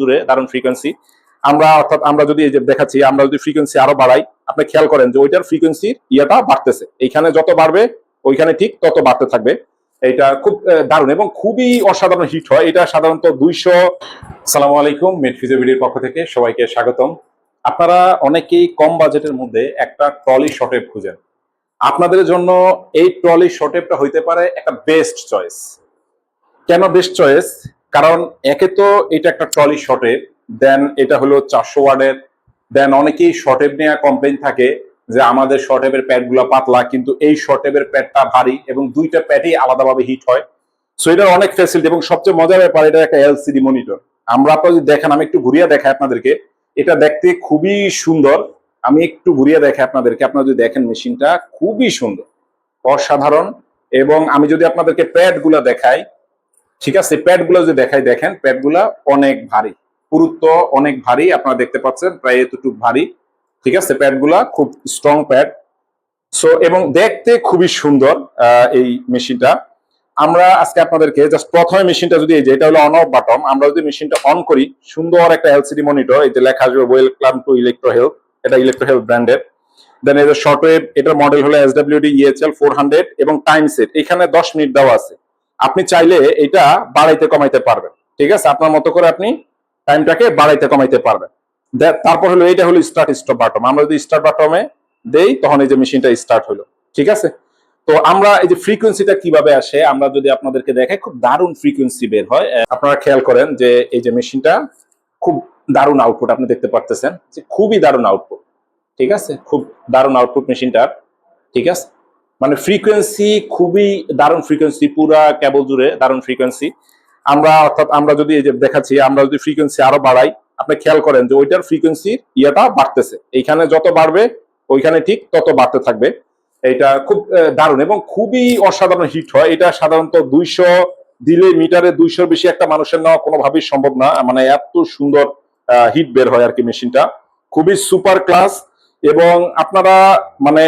জুড়ে দারুণ ফ্রিকোয়েন্সি আমরা, অর্থাৎ আমরা যদি এই যে দেখাচ্ছি, আমরা যদি ফ্রিকোয়েন্সি আরও বাড়াই, আপনি খেয়াল করেন যে ওইটার ফ্রিকোয়েন্সির ইয়েটা বাড়তেছে। এইখানে যত বাড়বে, ওইখানে ঠিক তত বাড়তে থাকবে। এটা খুব দারুণ এবং খুবই অসাধারণ হিট হয়। এটা সাধারণত দুইশো সালাম আলাইকুম মেড ফিজিওবিডির পক্ষ থেকে সবাইকে স্বাগতম। আপনারা অনেকেই কম বাজেটের মধ্যে একটা ট্রলি শটেপ খুঁজেন। আপনাদের জন্য এই ট্রলি শটেপটা হইতে পারে একটা বেস্ট চয়েস কেন বেস্ট চয়েস কারণ একে তো এটা একটা ট্রলি শটেপ দেন এটা হলো চারশো ওয়ার্ডের দেন অনেকেই শর্টেপ নেওয়া কমপ্লেন থাকে যে আমাদের শর্টেপের প্যাডগুলো পাতলা, কিন্তু এই শর্টেপের প্যাডটা ভারী এবং দুইটা প্যাডই আলাদাভাবে হিট হয়। সো এটার অনেক ফ্যাসিলিটি এবং সবচেয়ে মজার ব্যাপার, এটা একটা এলসিডি মনিটর আমরা আপনারা যদি দেখেন, আমি একটু ঘুরিয়ে দেখাই আপনাদেরকে। এটা দেখতে খুবই সুন্দর। আমি একটু ঘুরিয়ে দেখাই আপনাদেরকে। আপনারা যদি দেখেন, মেশিনটা খুবই সুন্দর, অসাধারণ। এবং আমি যদি আপনাদেরকে প্যাডগুলা দেখাই ঠিক আছে প্যাডগুলো যদি দেখাই, দেখেন প্যাডগুলা অনেক ভারী। পুরুত্ব অনেক ভারী, আপনারা দেখতে পাচ্ছেন, প্রায় এতটুকু ভারী। ঠিক আছে প্যাডগুলা খুব স্ট্রং প্যাড সো এবং দেখতে খুবই সুন্দর এই মেশিনটা। আমরা আজকে আপনাদেরকে জাস্ট প্রথমে মেশিনটা যদি এই যে, এটা হলো অন অফ বাটন আমরা যদি মেশিনটা অন করি, সুন্দর একটা এলসিডি মনিটর যে লেখা আসবে ওয়েলকাম টু ইলেকট্রো হেলথ এটা ইলেকট্রো হেলথ ব্র্যান্ডের দেন এই যে শর্টওয়েভ এটার মডেল হলো S WD EHL four hundred এবং টাইম সেট এখানে দশ মিনিট দেওয়া আছে। আপনি চাইলে এটা বাড়াইতে কমাইতে পারবেন। ঠিক আছে? আপনার মতো করে আপনি টাইমটাকে বাড়াইতে কমাইতে পারবেন। তারপর হলো এটা হলো স্টার্ট স্টপ বাটন আমরা যদি স্টার্ট বাটমে দেই, তখন এই যে মেশিনটা স্টার্ট হলো। ঠিক আছে? তো আমরা এই যে ফ্রিকোয়েন্সিটা কীভাবে আসে, আমরা যদি আপনাদেরকে দেখাই, খুব দারুণ ফ্রিকোয়েন্সি বের হয়। আপনারা খেয়াল করেন যে এই যে মেশিনটা খুব দারুণ আউটপুট আপনি দেখতে পারতেছেন। যে খুবই দারুণ আউটপুট ঠিক আছে? খুব দারুণ আউটপুট মেশিনটার ঠিক আছে? মানে ফ্রিকোয়েন্সি খুবই দারুণ ফ্রিকোয়েন্সি পুরা কেবল জুড়ে দারুণ ফ্রিকোয়েন্সি আমরা অর্থাৎ আমরা যদি এই যে দেখাচ্ছি, আমরা যদি ফ্রিকোয়েন্সি আরও বাড়াই, আপনি খেয়াল করেন যে ওইটার ফ্রিকোয়েন্সির ইয়েটা বাড়তেছে। এইখানে যত বাড়বে, ওইখানে ঠিক তত বাড়তে থাকবে। এটা খুব দারুণ এবং খুবই অসাধারণ হিট হয়। এটা সাধারণত দুইশো দিলে মিটারে দুইশোর বেশি একটা মানুষের নেওয়া কোনোভাবেই সম্ভব না। মানে এত সুন্দর হিট বের হয় আর কি মেশিনটা। খুবই সুপার ক্লাস এবং আপনারা মানে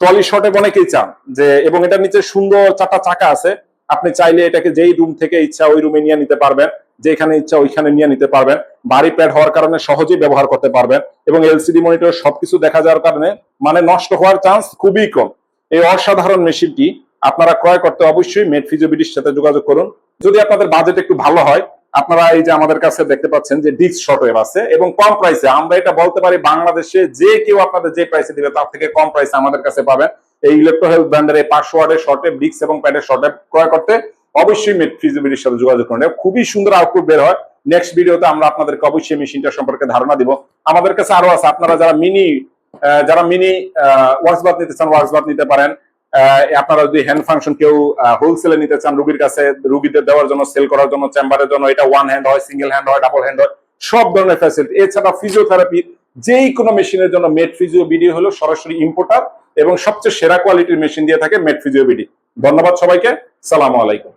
ট্রলি শটে অনেকেই চান যে, এবং এটার নিচে সুন্দর চারটা চাকা আছে। আপনি চাইলে এটাকে যেই রুম থেকে ইচ্ছা ওই রুমে নিয়ে নিতে পারবেন, যেখানে ইচ্ছা ওইখানে নিয়ে নিতে পারবেন। বাড়ি প্যাড হওয়ার কারণে সহজেই ব্যবহার করতে পারবেন এবং এলসিডি মনিটর সবকিছু দেখা যাওয়ার কারণে মানে নষ্ট হওয়ার চান্স খুবই কম। এই অসাধারণ মেশিনটি আপনারা ক্রয় করতে অবশ্যই মেড ফিজিওবিটির সাথে যোগাযোগ করুন। যদি আপনাদের বাজেট একটু ভালো হয় আপনারা এই যে আমাদের কাছে দেখতে পাচ্ছেন যে ডিস্ক শর্টওয়েভ আছে এবং কম প্রাইসে আমরা এটা বলতে পারি বাংলাদেশে যে কেউ আপনাদের যে প্রাইসে দিবে, তার থেকে কম প্রাইসে আমাদের কাছে পাবেন। এই ইলেকট্রো হেলথ ব্র্যান্ডের এই পাঁচশো ওয়ার্ডের শর্টওয়েভ ডিস্ক এবং প্যাডের শর্টওয়েভ ক্রয় করতে অবশ্যই ফিজিবিলিটির সাথে যোগাযোগ করুন। খুবই সুন্দর আউটপুট বের হয়। নেক্সট ভিডিওতে আমরা আপনাদেরকে অবশ্যই মেশিনটা সম্পর্কে ধারণা দিব। আমাদের কাছে আরও আছে, আপনারা যারা মিনি যারা মিনি ওয়ার্কসবাদ নিতে চান ওয়ার্কসবাদ নিতে পারেন। আপনারা যদি হ্যান্ড ফাংশন কেউ হোলসেলে নিতে চান, রুগীর কাছে রুগীদের দেওয়ার জন্য সেল করার জন্য চেম্বারের জন্য, এটা ওয়ান হ্যান্ড হয় সিঙ্গেল হ্যান্ড হয় ডাবল হ্যান্ড হয়, সব ধরনের ফ্যাসিলিটি এছাড়া ফিজিওথেরাপি যেই কোনো মেশিনের জন্য মেট ফিজিও বিডি হলো সরাসরি ইম্পোর্টার এবং সবচেয়ে সেরা কোয়ালিটির মেশিন দিয়ে থাকে মেট ফিজিও বিডি ধন্যবাদ সবাইকে, সালাম আলাইকুম।